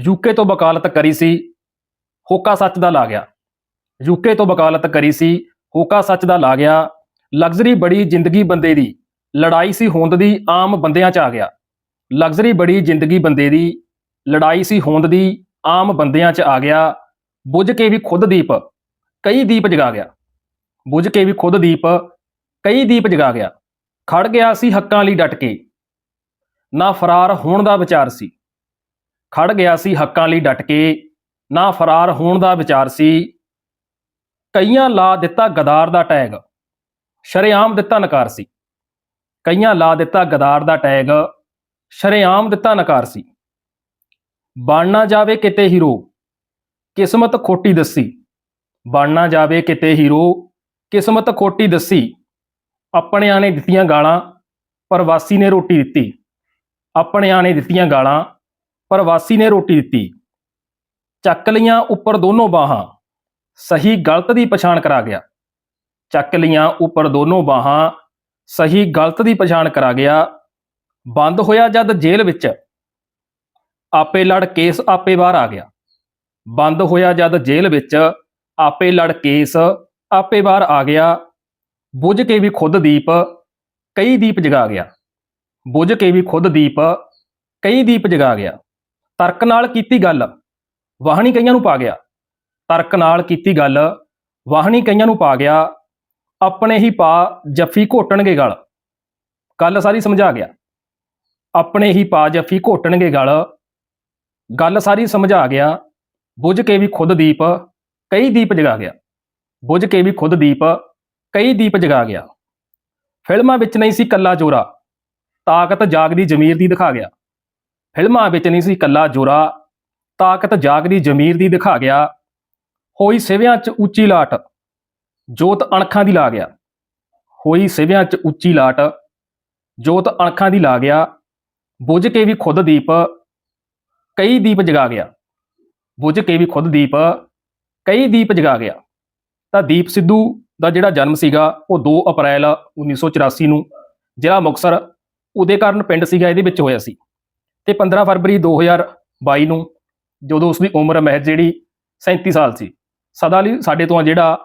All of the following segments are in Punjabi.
ਯੂਕੇ ਤੋਂ ਵਕਾਲਤ ਕਰੀ ਸੀ, ਹੋਕਾ ਸੱਚ ਦਾ ਲਾ ਗਿਆ। ਯੂਕੇ ਤੋਂ ਵਕਾਲਤ ਕਰੀ ਸੀ, ਹੋਕਾ ਸੱਚ ਦਾ ਲਾ ਗਿਆ। ਲਗਜ਼ਰੀ ਬੜੀ ਜ਼ਿੰਦਗੀ ਬੰਦੇ ਦੀ, ਲੜਾਈ ਸੀ ਹੋਂਦ ਦੀ, ਆਮ ਬੰਦਿਆਂ 'ਚ ਆ ਗਿਆ। ਲਗਜ਼ਰੀ ਬੜੀ ਜ਼ਿੰਦਗੀ ਬੰਦੇ ਦੀ, ਲੜਾਈ ਸੀ ਹੋਂਦ ਦੀ, ਆਮ ਬੰਦਿਆਂ 'ਚ ਆ ਗਿਆ। ਬੁੱਝ ਕੇ ਵੀ ਖੁਦ ਦੀਪ, ਕਈ ਦੀਪ ਜਗਾ ਗਿਆ। ਬੁੱਝ ਕੇ ਵੀ ਖੁਦ ਦੀਪ, ਕਈ ਦੀਪ ਜਗਾ ਗਿਆ। ਖੜ ਗਿਆ ਸੀ ਹੱਕਾਂ ਲਈ ਡਟ ਕੇ। ਨਾ ਫਰਾਰ ਹੋਣ ਦਾ ਵਿਚਾਰ ਸੀ। ਖੜ ਗਿਆ ਸੀ ਹੱਕਾਂ ਲਈ ਡਟ ਕੇ, ਨਾ ਫਰਾਰ ਹੋਣ ਦਾ ਵਿਚਾਰ ਸੀ। ਕਈਆਂ ਲਾ ਦਿੱਤਾ ਗਦਾਰ ਦਾ ਟੈਗ, ਸ਼ਰੇਆਮ ਦਿੱਤਾ ਨਕਾਰ ਸੀ। ਕਈਆਂ ਲਾ ਦਿੱਤਾ ਗਦਾਰ ਦਾ ਟੈਗ, ਸ਼ਰੇਆਮ ਦਿੱਤਾ ਨਕਾਰ ਸੀ। ਬਣਨਾ ਜਾਵੇ ਕਿਤੇ ਹੀਰੋ, ਕਿਸਮਤ ਖੋਟੀ ਦੱਸੀ। ਬਣ ਜਾਵੇ ਕਿਤੇ ਹੀਰੋ, ਕਿਸਮਤ ਖੋਟੀ ਦੱਸੀ। ਆਪਣਿਆਂ ਨੇ ਦਿੱਤੀਆਂ ਗਾਲਾਂ ਪ੍ਰਵਾਸੀ ਨੇ ਰੋਟੀ ਦਿੱਤੀ। ਆਪਣਿਆਂ ਨੇ ਦਿੱਤੀਆਂ ਗਾਲਾਂ ਪ੍ਰਵਾਸੀ ਨੇ ਰੋਟੀ ਦਿੱਤੀ। ਚੱਕ ਲੀਆਂ ਉੱਪਰ ਦੋਨੋਂ ਬਾਹਾਂ। ਸਹੀ ਗਲਤ ਦੀ ਪਛਾਣ ਕਰਾ ਗਿਆ। ਚੱਕ ਲੀਆਂ ਉੱਪਰ ਦੋਨੋਂ ਬਾਹਾਂ। ਸਹੀ ਗਲਤ ਦੀ ਪਛਾਣ ਕਰਾ ਗਿਆ। ਬੰਦ ਹੋਇਆ ਜਦ ਜੇਲ੍ਹ ਵਿੱਚ। ਆਪੇ ਲੜ ਕੇਸ ਆਪੇ ਬਾਹਰ ਆ ਗਿਆ। ਬੰਦ ਹੋਇਆ ਜਦ ਜੇਲ੍ਹ ਵਿੱਚ। ਆਪੇ ਲੜ ਕੇਸ ਆਪੇ ਬਾਹਰ ਆ ਗਿਆ। ਬੁੱਝ ਕੇ ਵੀ ਖੁਦ ਦੀਪ ਕਈ ਦੀਪ ਜਗਾ ਗਿਆ। ਬੁੱਝ ਕੇ ਵੀ ਖੁਦ ਦੀਪ ਕਈ ਦੀਪ ਜਗਾ ਗਿਆ। ਤਰਕ ਨਾਲ ਕੀਤੀ ਗੱਲ, ਵਾਹਣੀ ਕਈਆਂ ਨੂੰ ਪਾ ਗਿਆ। ਤਰਕ ਨਾਲ ਕੀਤੀ ਗੱਲ, ਵਾਹਣੀ ਕਈਆਂ ਨੂੰ ਪਾ ਗਿਆ। ਆਪਣੇ ਹੀ ਪਾ ਜੱਫੀ ਘੋਟਣਗੇ ਗਲ। ਗੱਲ ਸਾਰੀ ਸਮਝਾ ਗਿਆ। ਆਪਣੇ ਹੀ ਪਾ ਜੱਫੀ ਘੋਟਣਗੇ ਗਲ। ਗੱਲ ਸਾਰੀ ਸਮਝਾ ਗਿਆ। ਬੁੱਝ ਕੇ ਵੀ ਖੁਦ ਦੀਪ, ਕਈ ਦੀਪ ਜਗਾ ਗਿਆ। ਬੁੱਝ ਕੇ ਵੀ ਖੁਦ ਦੀਪ, ਕਈ ਦੀਪ ਜਗਾ ਗਿਆ। ਫਿਲਮਾਂ ਵਿੱਚ ਨਹੀਂ ਸੀ ਕੱਲਾ ਜੋਰਾ ਤਾਕਤ ਜਾਗਦੀ ਜ਼ਮੀਰ ਦੀ ਦਿਖਾ ਗਿਆ। ਫਿਲਮਾਂ ਵਿੱਚ ਨਹੀਂ ਸੀ ਕੱਲਾ ਜੋਰਾ, ਤਾਕਤ ਜਾਗਦੀ ਜ਼ਮੀਰ ਦੀ ਦਿਖਾ ਗਿਆ। ਹੋਈ ਸਿਵਿਆਂ 'ਚ ਉੱਚੀ ਲਾਟ, ਜੋਤ ਅਣਖਾਂ ਦੀ ਲਾ ਗਿਆ। ਹੋਈ ਸਿਵਿਆਂ 'ਚ ਉੱਚੀ ਲਾਟ, ਜੋਤ ਅਣਖਾਂ ਦੀ ਲਾ ਗਿਆ। ਬੁੱਝ ਕੇ ਵੀ ਖੁਦ ਦੀਪ, ਕਈ ਦੀਪ ਜਗਾ ਗਿਆ। ਬੁੱਝ ਕੇ ਵੀ ਖੁਦ ਦੀਪ, ਕਈ ਦੀਪ ਜਗਾ ਗਿਆ। ਤਾਂ ਦੀਪ ਸਿੱਧੂ ਦਾ ਜਿਹੜਾ ਜਨਮ ਸੀਗਾ, ਉਹ 2 ਅਪ੍ਰੈਲ 1984 ਨੂੰ, ਜ਼ਿਲ੍ਹਾ ਮੁਕਤਸਰ, ਉਹਦੇ ਕਾਰਨ ਪਿੰਡ ਸੀਗਾ, ਇਹਦੇ ਵਿੱਚ ਹੋਇਆ ਸੀ। ਤੇ 15 ਫਰਵਰੀ 2022 ਨੂੰ ਜਦੋਂ ਉਸ ਦੀ ਉਮਰ ਮਹਿਜ ਜਿਹੜੀ 37 ਸਾਲ ਸੀ, ਸਦਾ ਲਈ ਸਾਡੇ ਤੋਂ ਜਿਹੜਾ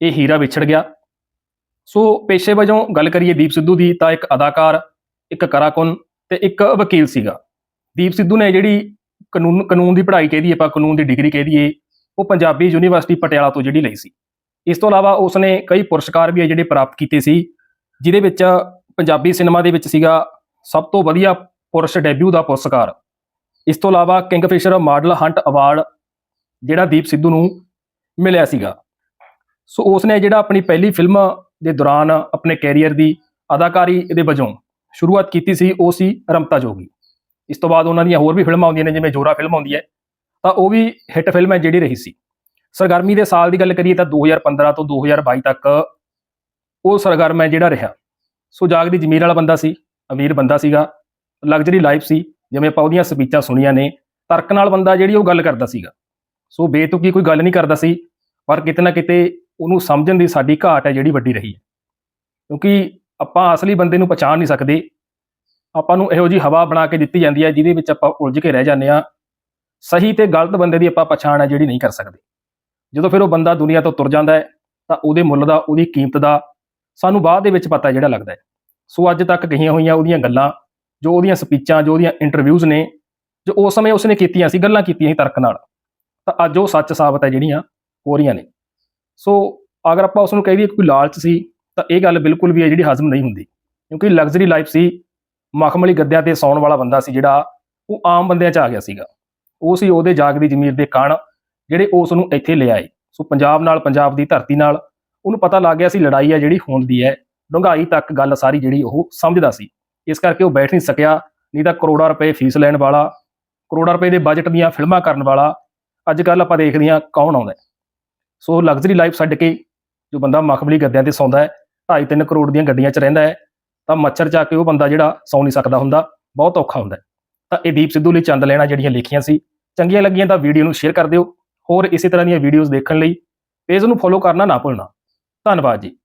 ਇਹ ਹੀਰਾ ਵਿਛੜ ਗਿਆ। ਸੋ ਪੇਸ਼ੇ ਵਜੋਂ ਗੱਲ ਕਰੀਏ ਦੀਪ ਸਿੱਧੂ ਦੀ ਤਾਂ ਇੱਕ ਅਦਾਕਾਰ, ਇੱਕ ਕਰਾਕੁਨ ਤੇ ਇੱਕ ਵਕੀਲ ਸੀਗਾ। ਦੀਪ ਸਿੱਧੂ ਨੇ ਜਿਹੜੀ ਕਾਨੂੰਨ ਕਾਨੂੰਨ ਦੀ ਪੜ੍ਹਾਈ ਕਹਿ ਦਈਏ ਆਪਾਂ, ਕਾਨੂੰਨ ਦੀ ਡਿਗਰੀ ਕਹਿ ਦਈਏ, ਉਹ ਪੰਜਾਬੀ ਯੂਨੀਵਰਸਿਟੀ ਪਟਿਆਲਾ ਤੋਂ ਜਿਹੜੀ ਲਈ ਸੀ। ਇਸ ਤੋਂ ਇਲਾਵਾ ਉਸਨੇ ਕਈ ਪੁਰਸਕਾਰ ਵੀ ਆ ਜਿਹੜੇ ਪ੍ਰਾਪਤ ਕੀਤੇ ਸੀ, ਜਿਹਦੇ ਵਿੱਚ ਪੰਜਾਬੀ ਸਿਨੇਮਾ ਦੇ ਵਿੱਚ ਸੀਗਾ ਸਭ ਤੋਂ ਵਧੀਆ ਪੁਰਸ਼ ਡੈਬਿਊ ਦਾ ਪੁਰਸਕਾਰ। ਇਸ ਤੋਂ ਇਲਾਵਾ ਕਿੰਗਫਿਸ਼ਰ ਮਾਡਲ ਹੰਟ ਅਵਾਰਡ ਜਿਹੜਾ ਦੀਪ ਸਿੱਧੂ ਨੂੰ ਮਿਲਿਆ ਸੀਗਾ। ਸੋ ਉਸ ਨੇ ਜਿਹੜਾ ਆਪਣੀ ਪਹਿਲੀ ਫਿਲਮ ਦੇ ਦੌਰਾਨ ਆਪਣੇ ਕੈਰੀਅਰ ਦੀ ਅਦਾਕਾਰੀ ਦੇ ਵਜੋਂ ਸ਼ੁਰੂਆਤ ਕੀਤੀ ਸੀ, ਉਹ ਸੀ ਰਮਤਾ ਜੋਗੀ। ਇਸ ਤੋਂ ਬਾਅਦ ਉਹਨਾਂ ਦੀਆਂ ਹੋਰ ਵੀ ਫਿਲਮਾਂ ਆਉਂਦੀਆਂ ਨੇ, ਜਿਵੇਂ ਜੋਰਾ ਫਿਲਮ ਆਉਂਦੀ ਹੈ, ਤਾਂ ਉਹ ਵੀ ਹਿੱਟ ਫਿਲਮ ਹੈ ਜਿਹੜੀ ਰਹੀ ਸੀ। ਸਰਗਰਮੀ ਦੇ ਸਾਲ ਦੀ ਗੱਲ ਕਰੀਏ ਤਾਂ 2015 ਤੋਂ 2022 ਤੱਕ ਉਹ ਸਰਗਰਮ ਹੈ ਜਿਹੜਾ ਰਿਹਾ। ਸੋ ਜਾਗਦੀ ਜ਼ਮੀਰ ਵਾਲਾ ਬੰਦਾ ਸੀ, ਅਮੀਰ ਬੰਦਾ ਸੀਗਾ। ਲਗਜ਼ਰੀ ਲਾਈਫ ਸੀ, ਜਿਵੇਂ ਆਪਾਂ ਉਹਦੀਆਂ ਸਪੀਚਾਂ ਸੁਣੀਆਂ ਨੇ, ਤਰਕ ਨਾਲ ਬੰਦਾ ਜਿਹੜੀ ਉਹ ਗੱਲ ਕਰਦਾ ਸੀਗਾ। ਸੋ ਬੇਤੁਕੀ ਕੋਈ ਗੱਲ ਨਹੀਂ ਕਰਦਾ ਸੀ, ਪਰ ਕਿਤੇ ਨਾ ਕਿਤੇ ਉਹਨੂੰ ਸਮਝਣ ਦੀ ਸਾਡੀ ਘਾਟ ਹੈ ਜਿਹੜੀ ਵੱਡੀ ਰਹੀ ਹੈ। ਕਿਉਂਕਿ ਆਪਾਂ ਅਸਲੀ ਬੰਦੇ ਨੂੰ ਪਛਾਣ ਨਹੀਂ ਸਕਦੇ। ਆਪਾਂ ਨੂੰ ਇਹੋ ਜੀ ਹਵਾ ਬਣਾ ਕੇ ਦਿੱਤੀ ਜਾਂਦੀ ਹੈ, ਜਿਹਦੇ ਵਿੱਚ ਆਪਾਂ ਉਲਝ ਕੇ ਰਹਿ ਜਾਂਦੇ ਆ ਸਹੀ ਤੇ ਗਲਤ ਬੰਦੇ ਦੀ ਆਪਾਂ ਪਛਾਣ ਹੈ ਜਿਹੜੀ ਨਹੀਂ ਕਰ ਸਕਦੇ। ਜਦੋਂ ਫਿਰ ਉਹ ਬੰਦਾ ਦੁਨੀਆ ਤੋਂ ਤੁਰ ਜਾਂਦਾ ਹੈ, ਤਾਂ ਉਹਦੇ ਮੁੱਲ ਦਾ, ਉਹਦੀ ਕੀਮਤ ਦਾ ਸਾਨੂੰ ਬਾਅਦ ਦੇ ਵਿੱਚ ਪਤਾ ਜਿਹੜਾ ਲੱਗਦਾ ਹੈ। ਸੋ ਅੱਜ ਤੱਕ ਕਹੀਆਂ ਹੋਈਆਂ ਉਹਦੀਆਂ ਗੱਲਾਂ ਜੋ ਉਹਦੀਆਂ ਸਪੀਚਾਂ ਜੋ ਉਹਦੀਆਂ ਇੰਟਰਵਿਊਜ਼ ਨੇ, ਜੋ ਉਸ ਸਮੇਂ ਉਸਨੇ ਕੀਤੀਆਂ ਸੀ, ਗੱਲਾਂ ਕੀਤੀਆਂ ਸੀ ਤਰਕ ਨਾਲ, ਤਾਂ ਅੱਜ ਉਹ ਸੱਚ ਸਾਬਤ ਹੈ ਜਿਹੜੀਆਂ ਹੋ ਰਹੀਆਂ ਨੇ। ਸੋ ਅਗਰ ਆਪਾਂ ਉਸ ਨੂੰ ਕਹਿ ਦਈਏ ਕੋਈ ਲਾਲਚ ਸੀ, ਤਾਂ ਇਹ ਗੱਲ ਬਿਲਕੁਲ ਵੀ ਹੈ ਜਿਹੜੀ ਹਜ਼ਮ ਨਹੀਂ ਹੁੰਦੀ। ਕਿਉਂਕਿ ਲਗਜ਼ਰੀ ਲਾਈਫ ਸੀ ਮਖਮਲੀ ਗੱਦਿਆਂ ਤੇ ਸੌਣ ਵਾਲਾ ਬੰਦਾ ਸੀ ਜਿਹੜਾ ਉਹ ਆਮ ਬੰਦਿਆਂ 'ਚ ਆ ਗਿਆ ਸੀਗਾ। ਉਹ ਸੀ ਉਹਦੇ ਜਾਗਦੀ ਜ਼ਮੀਰ ਦੇ ਕਣ, ਜਿਹੜੇ ਉਸ ਨੂੰ ਇੱਥੇ ਲਿਆਏ ਸੋ ਪੰਜਾਬ ਨਾਲ, ਪੰਜਾਬ ਦੀ ਧਰਤੀ ਨਾਲ ਉਹਨੂੰ ਪਤਾ ਲੱਗ ਗਿਆ ਸੀ ਲੜਾਈ ਹੈ ਜਿਹੜੀ ਹੋਣ ਦੀ ਹੈ, ਡੂੰਘਾਈ ਤੱਕ ਗੱਲ ਸਾਰੀ ਜਿਹੜੀ ਉਹ ਸਮਝਦਾ ਸੀ। ਇਸ ਕਰਕੇ ਉਹ ਬੈਠ ਨਹੀਂ ਸਕਿਆ, ਨਹੀਂ ਤਾਂ ਕਰੋੜਾਂ ਰੁਪਏ ਫੀਸ ਲੈਣ ਵਾਲਾ, ਕਰੋੜਾਂ ਰੁਪਏ ਦੇ ਬਜਟ ਦੀਆਂ ਫਿਲਮਾਂ ਕਰਨ ਵਾਲਾ ਅੱਜ ਕੱਲ ਆਪਾਂ ਦੇਖਦੇ ਹਾਂ ਕੌਣ ਆਉਂਦਾ ਸੋ ਲਗਜ਼ਰੀ ਲਾਈਫ ਛੱਡ ਕੇ ਜੋ ਬੰਦਾ ਮਖਮਲੀ ਗੱਦਿਆਂ ਤੇ ਸੌਂਦਾ ਹੈ 2.5 ਕਰੋੜ ਦੀਆਂ ਗੱਡੀਆਂ 'ਚ ਰਹਿੰਦਾ ਹੈ, ਤਾਂ ਮੱਛਰ ਚਾ ਕੇ ਉਹ ਬੰਦਾ ਜਿਹੜਾ ਸੌ ਨਹੀਂ ਸਕਦਾ ਹੁੰਦਾ, ਬਹੁਤ ਔਖਾ ਹੁੰਦਾ ਤਾਂ ਇਹ ਦੀਪ ਸਿੱਧੂ ਲਈ ਚੰਦ ਲੈਣਾ ਜਿਹੜੀਆਂ ਲਿਖੀਆਂ ਸੀ, ਚੰਗੀਆਂ ਲੱਗੀਆਂ ਤਾਂ ਵੀਡੀਓ ਨੂੰ ਸ਼ੇਅਰ ਕਰ ਦਿਓ। ਹੋਰ ਇਸੇ ਤਰ੍ਹਾਂ ਦੀਆਂ ਵੀਡੀਓਜ਼ ਦੇਖਣ ਲਈ ਪੇਜ ਨੂੰ ਫੋਲੋ ਕਰਨਾ ਨਾ ਭੁੱਲਣਾ। ਧੰਨਵਾਦ ਜੀ।